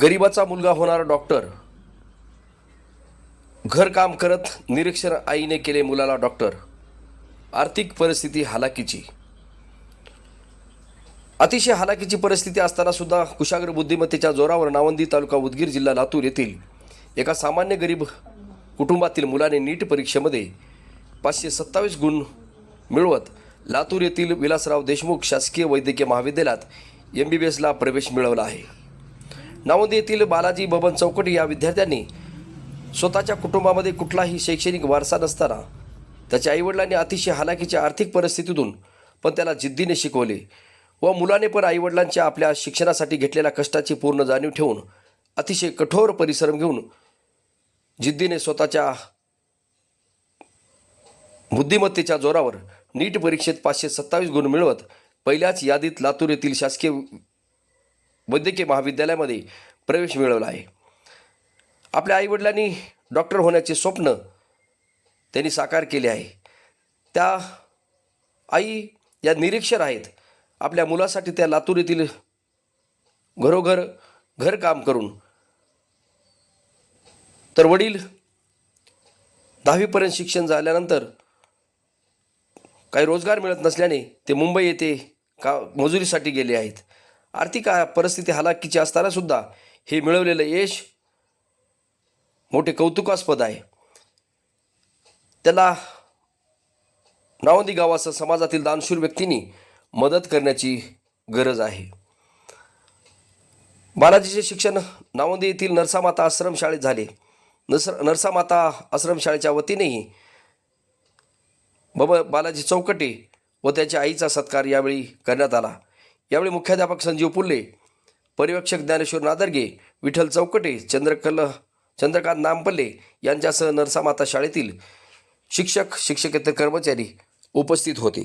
गरिबाचा मुलगा होणारा डॉक्टर. घरकाम करत निरीक्षण आईने केले मुलाला डॉक्टर. आर्थिक परिस्थिती हालाकीची. अतिशय हालाकीची परिस्थिती असताना सुद्धा कुशाग्र बुद्धिमत्तेच्या जोरावर नावंदी तालुका उदगीर जिल्हा लातूर येथील एका सामान्य गरीब कुटुंबातील मुलाने नीट परीक्षेमध्ये पाचशे सत्तावीस गुण मिळवत लातूर येथील विलासराव देशमुख शासकीय वैद्यकीय महाविद्यालयात एम बी बी एसला प्रवेश मिळवला आहे. नवोदय येथील बालाजी बबन चौकटी या विद्यार्थ्यांनी स्वतःच्या कुटुंबामध्ये कुठलाही शैक्षणिक वारसा नसताना त्याच्या आईवडिलांनी अतिशय हालाकीच्या आर्थिक परिस्थितीतून पण त्याला जिद्दीने शिकवले व मुलाने पण आईवडिलांच्या आपल्या शिक्षणासाठी घेतलेल्या कष्टाची पूर्ण जाणीव ठेवून अतिशय कठोर परिश्रम घेऊन जिद्दीने स्वतःच्या बुद्धिमत्तेच्या जोरावर नीट परीक्षेत पाचशे सत्तावीस गुण मिळवत पहिल्याच यादीत लातूर येथील शासकीय वैद्यकीय महाविद्यालयामध्ये प्रवेश मिळवला आहे. आपल्या आईवडिलांनी डॉक्टर होण्याचे स्वप्न त्यांनी साकार केले आहे. त्या आई या निरीक्षर आहेत. आपल्या मुलासाठी त्या लातूर येथील घरोघर घरकाम करून. तर वडील दहावीपर्यंत शिक्षण झाल्यानंतर काही रोजगार मिळत नसल्याने ते मुंबई येथे का मजुरीसाठी गेले आहेत. आर्थिक परिस्थिती हालाकीची असताना सुद्धा हे मिळवलेलं यश मोठे कौतुकास्पद आहे. त्याला नावंदी गावासह समाजातील दानशूर व्यक्तींनी मदत करण्याची गरज आहे. बालाजीचे शिक्षण नावंदी येथील नरसामाता आश्रमशाळेत झाले. नस नरसामाता आश्रमशाळेच्या वतीनेही बाबा बालाजी चौकटे व त्याच्या आईचा सत्कार यावेळी करण्यात आला. यावेळी मुख्याध्यापक संजीव पुल्ले पर्यवेक्षक ज्ञानेश्वर नादर्गे विठ्ठल चौकटे चंद्रकल चंद्रकांत नामपल्ले यांच्यासह नरसामाता शाळेतील शिक्षक शिक्षकेतर कर्मचारी उपस्थित होते.